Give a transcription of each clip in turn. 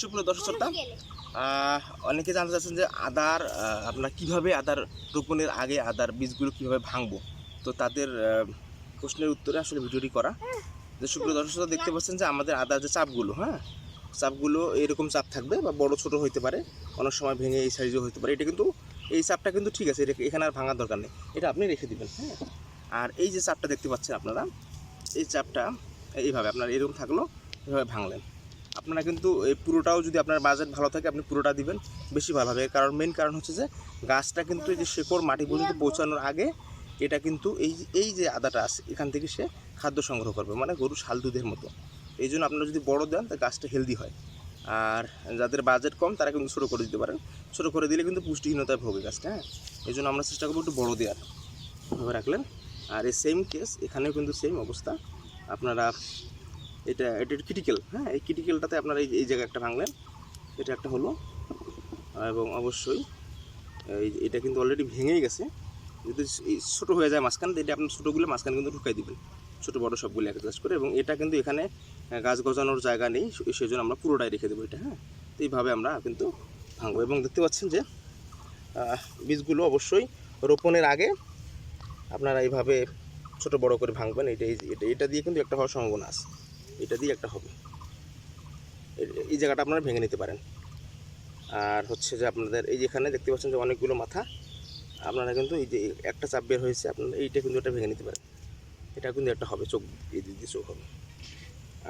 সুপ্রিয় দর্শক শ্রোতা অনেকে জানতে চাচ্ছেন যে আদার আপনার কীভাবে আদার রোপণের আগে আদার বীজগুলো কীভাবে ভাঙবো? তো তাদের প্রশ্নের উত্তরে আসলে ভিডিওটি করা। যে সুপ্রিয় দর্শক শ্রোতা দেখতে পাচ্ছেন যে আমাদের আদার যে চাপগুলো হ্যাঁ? চাপগুলো এরকম চাপ থাকবে বা বড় ছোট হইতে পারে অনেক সময় ভেঙে এই সাইজও হতে পারে। এটা কিন্তু এই চাপটা কিন্তু ঠিক আছে এখানে আর ভাঙার দরকার নেই। এটা আপনি রেখে দেবেন হ্যাঁ? আর এই যে চাপটা দেখতে পাচ্ছেন আপনারা এই চাপটা এইভাবে আপনার এরকম থাকল এভাবে ভাঙলেন। আপনারা কিন্তু এই পুরোটাও যদি আপনার বাজেট ভালো থাকে আপনি পুরোটা দিবেন বেশি ভালো হবে। কারণ মেন কারণ হচ্ছে যে গাছটা কিন্তু এই যে শেকড় মাটি পর্যন্ত পৌঁছানোর আগে এটা কিন্তু এই এই যে আদাটা আছে এখান থেকে সে খাদ্য সংগ্রহ করবে মানে গরু শাল দুধের মতো। এই জন্য আপনারা যদি বড় দেন তা গাছটা হেলদি হয়। আর যাদের বাজেট কম তারা কিন্তু ছোটো করে দিতে পারেন। ছোটো করে দিলে কিন্তু পুষ্টিহীনতায় ভোগে গাছটা হ্যাঁ? এই জন্য আমরা চেষ্টা করব একটু বড়ো দেওয়ার। ভাবে রাখলেন। আর এই সেম কেস এখানেও কিন্তু সেম অবস্থা। আপনারা এটা এটা ক্রিটিক্যাল হ্যাঁ? এই ক্রিটিক্যালটাতে আপনারা এই এই জায়গায় একটা ভাঙলেন। এটা একটা হলো। এবং অবশ্যই এটা কিন্তু অলরেডি ভেঙেই গেছে। যদি ছোটো হয়ে যায় মাঝখান এটা আপনি ছোটোগুলো মাঝখানে কিন্তু ঢুকাই দিবেন। ছোটো, বড়ো সবগুলো অ্যাডজাস্ট করে। এবং এটা কিন্তু এখানে গাছ গজানোর জায়গা নেই। সেই জন্য আমরা পুরোটাই রেখে দেবো এটা হ্যাঁ? তো এইভাবে আমরা কিন্তু ভাঙবো। এবং দেখতে পাচ্ছেন যে বীজগুলো অবশ্যই রোপণের আগে আপনারা এইভাবে ছোট, বড় করে ভাঙবেন। এটা এটা দিয়ে কিন্তু একটা হওয়ার সম্ভাবনা আছে। এটা দিয়ে একটা হবে। এই জায়গাটা আপনারা ভেঙে নিতে পারেন। আর হচ্ছে যে আপনাদের এই যেখানে দেখতে পাচ্ছেন যে অনেকগুলো মাথা। আপনারা কিন্তু এই যে একটা চাপ বের হয়েছে, আপনারা এইটা কিন্তু এটা ভেঙে নিতে পারেন। এটা কিন্তু একটা হবে, চোখ এই দিয়ে চোখ হবে।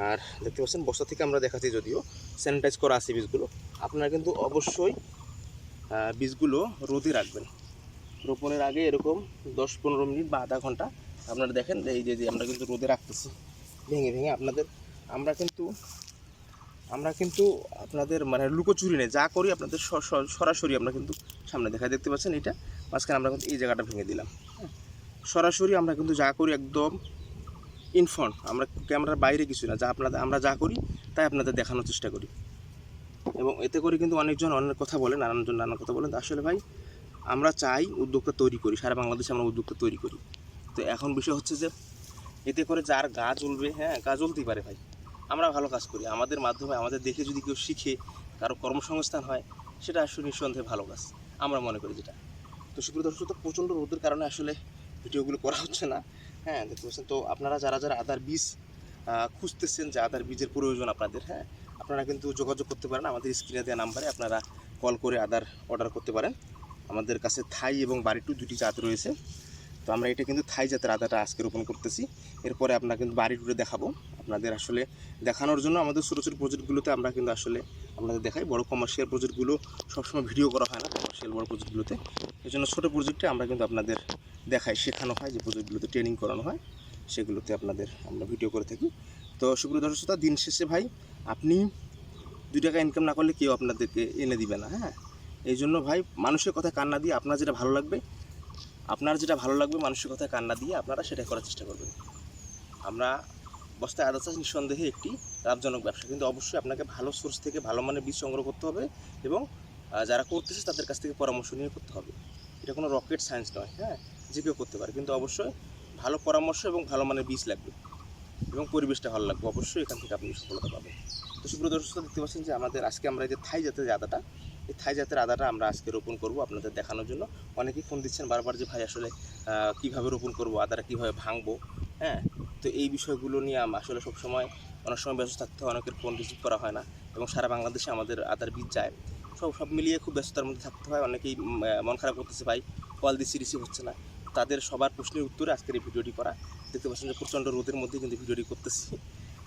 আর দেখতে পাচ্ছেন, বস্তা থেকে আমরা দেখাচ্ছি যদিও স্যানিটাইজ করা আছে বীজগুলো। আপনারা কিন্তু অবশ্যই বীজগুলো রোদে রাখবেন। রোপণের আগে এরকম দশ পনেরো মিনিট বা আধা ঘণ্টা আপনারা দেখেন, এই যে আমরা কিন্তু রোদে রাখতেছি। ভেঙে ভেঙে আপনাদের, আমরা কিন্তু আমরা কিন্তু আপনাদের মানে লুকোচুরি নেই, যা করি আপনাদের সরাসরি আমরা কিন্তু সামনে দেখা, দেখতে পাচ্ছেন এটা, মাঝখানে আমরা কিন্তু এই জায়গাটা ভেঙে দিলাম হ্যাঁ। সরাসরি আমরা কিন্তু যা করি একদম ইনফ্রন্ট আমরা ক্যামেরার বাইরে কিছু না, যা আপনাদের, আমরা যা করি তাই আপনাদের দেখানোর চেষ্টা করি এবং এতে করে কিন্তু অনেকজন অনেক কথা বলেন, নানানজন নানান কথা বলেন, আসলে ভাই, আমরা চাই উদ্যোক্তা তৈরি করি, সারা বাংলাদেশে আমরা উদ্যোক্তা তৈরি করি তো এখন বিষয় হচ্ছে যে এতে করে যার গা জ্বলবে হ্যাঁ গা জ্বলতেই পারে ভাই। আমরা ভালো কাজ করি। আমাদের মাধ্যমে, আমাদের দেখে যদি কেউ শিখে, কারও কর্মসংস্থান হয়, সেটা আসলে নিঃসন্দেহে ভালো কাজ। আমরা মনে করি যেটা। তো সুপ্রিয় দর্শক, তো প্রচণ্ড রোদের কারণে আসলে ভিডিওগুলো করা হচ্ছে না। হ্যাঁ দেখতে পাচ্ছেন তো, আপনারা যারা যারা আদার বীজ খুঁজতেছেন যে আদার বীজের প্রয়োজন আপনাদের হ্যাঁ আপনারা কিন্তু যোগাযোগ করতে পারেন। আমাদের স্ক্রিনে দেওয়া নাম্বারে আপনারা কল করে আদার অর্ডার করতে পারেন। আমাদের কাছে থাই এবং বাড়িটু দুটি জাত রয়েছে। তো আমরা এটা কিন্তু থাই জাতের আদাটা আজকে রোপণ করতেছি। এরপরে আপনারা কিন্তু বাড়ি টুরে দেখাবো। আপনাদের আসলে দেখানোর জন্য আমাদের ছোটো ছোটো প্রজেক্টগুলোতে আমরা কিন্তু আসলে আপনাদের দেখাই। বড় কমার্শিয়াল প্রজেক্টগুলো সবসময় ভিডিও করা হয় না কমার্শিয়াল বড় প্রজেক্টগুলোতে। এই জন্য ছোটো প্রজেক্টে আমরা কিন্তু আপনাদের দেখাই, শেখানো হয় যে প্রজেক্টগুলোতে ট্রেনিং করানো হয়। সেগুলোতে আপনাদের আমরা ভিডিও করে থাকি। তো সুপ্রিয় দর্শক দিন শেষে ভাই, আপনি দুই টাকা ইনকাম না করলে কেউ আপনাদেরকে এনে দিবে না হ্যাঁ? এই জন্য ভাই, মানুষের কথা কান্না দিয়ে আপনার যেটা ভালো লাগবে আপনার যেটা ভালো লাগবে মানুষের কথা কান্না দিয়ে আপনারা সেটা করার চেষ্টা করবেন। আমরা বস্তায় আদা চাষ নিঃসন্দেহে একটি লাভজনক ব্যবসা। কিন্তু অবশ্যই আপনাকে ভালো সোর্স থেকে ভালো মানের বীজ সংগ্রহ করতে হবে এবং যারা করতেছে তাদের কাছ থেকে পরামর্শ নিয়ে করতে হবে। এটা কোনো রকেট সায়েন্স নয় হ্যাঁ? যে কেউ করতে পারে। কিন্তু অবশ্যই ভালো পরামর্শ এবং ভালো মানের বীজ লাগবে এবং পরিবেশটা ভালো লাগবে। অবশ্যই এখান থেকে আপনি সফলতা পাবেন। তো সুপ্রিয় দর্শক, দেখতে পাচ্ছেন যে আমাদের আজকে আমরা যে থাই জাতের আদাটা এই থাই জাতের আদাটা আমরা আজকে রোপণ করব আপনাদের দেখানোর জন্য। অনেকেই ফোন দিচ্ছেন বারবার যে, ভাই, আসলে কীভাবে রোপণ করব? আদাটা কীভাবে ভাঙবো? হ্যাঁ তো এই বিষয়গুলো নিয়ে আসলে সবসময়, অনেক সময় ব্যস্ত থাকতে হয়, অনেকের ফোন রিসিভ করা হয় না এবং সারা বাংলাদেশে আমাদের আদার বীজ যায়। সব সব মিলিয়ে খুব ব্যস্ততার মধ্যে থাকতে হয়। অনেকেই মন খারাপ করতেছে, ভাই, কল দিচ্ছি, রিসিভ হচ্ছে না। তাদের সবার প্রশ্নের উত্তরে আজকের এই ভিডিওটি করা। দেখতে পাচ্ছেন যে প্রচণ্ড রোদের মধ্যে কিন্তু ভিডিওটি করতেছি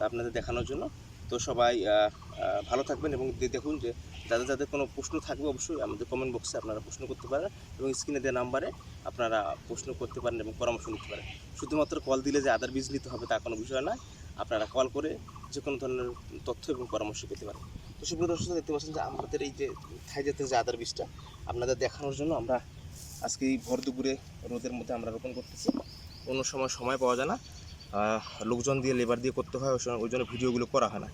আপনাদের দেখানোর জন্য। তো সবাই ভালো থাকবেন এবং দেখুন যে যাদের যাদের কোনো প্রশ্ন থাকবে অবশ্যই আমাদের কমেন্ট বক্সে আপনারা প্রশ্ন করতে পারেন এবং স্ক্রিনে দেওয়া নাম্বারে আপনারা প্রশ্ন করতে পারেন এবং পরামর্শ নিতে পারেন। শুধুমাত্র কল দিলে যে আদার বীজ নিতে হবে তা কোনো বিষয় নয়, আপনারা কল করে যে কোনো ধরনের তথ্য এবং পরামর্শ পেতে পারেন। তো সুপ্রিয় দর্শক, দেখতে পাচ্ছেন যে আমাদের এই যে থাই জাতের যে আদার বীজটা আপনাদের দেখানোর জন্য আমরা আজকে এই ভর দুপুরে রোদের মধ্যে আমরা রোপণ করতেছি। অন্য সময় সময় পাওয়া যায় না। লোকজন দিয়ে লেবার দিয়ে করতে হয়, ওই জন্য ভিডিওগুলো করা হয় না।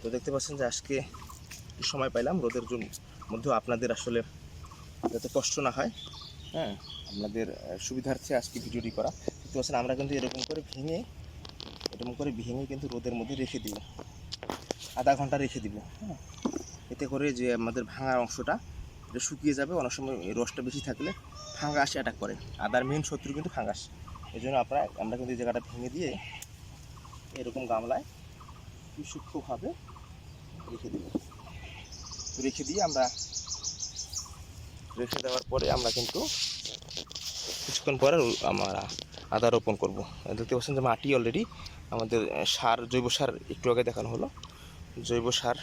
তো দেখতে পাচ্ছেন যে আজকে সময় পাইলাম, রোদের মধ্যেও আপনাদের আসলে যাতে কষ্ট না হয় হ্যাঁ আপনাদের সুবিধার্থে আজকে ভিডিওটি করা। দেখতে পাচ্ছেন, আমরা কিন্তু এরকম করে ভেঙে এরকম করে ভেঙে কিন্তু রোদের মধ্যে রেখে দিব। আধা ঘণ্টা রেখে দিব হ্যাঁ। এতে করে যে আমাদের ভাঙার অংশটা এটা শুকিয়ে যাবে। অনেক সময় রসটা বেশি থাকলে ফাঙ্গাস অ্যাটাক করে। আদার মেন শত্রু কিন্তু ফাঙ্গাস। এই জন্য আপনারা, আমরা কিন্তু এই জায়গাটা ভেঙে দিয়ে এরকম গামলায় খুব সূক্ষ্মভাবে রেখে দেব। রেখে দিয়ে আমরা রেখে দেওয়ার পরে আমরা কিন্তু কিছুক্ষণ পরে আমরা আদা রোপণ করব। দেখতে পাচ্ছেন যে মাটি অলরেডি আমাদের সার, জৈব সার একটু আগে দেখানো হলো। জৈব সার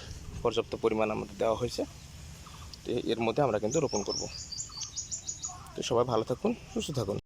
পর্যাপ্ত পরিমাণ আমাদের দেওয়া হয়েছে। তো এর মধ্যে আমরা কিন্তু রোপণ করব। তো সবাই ভালো থাকুন, সুস্থ থাকুন।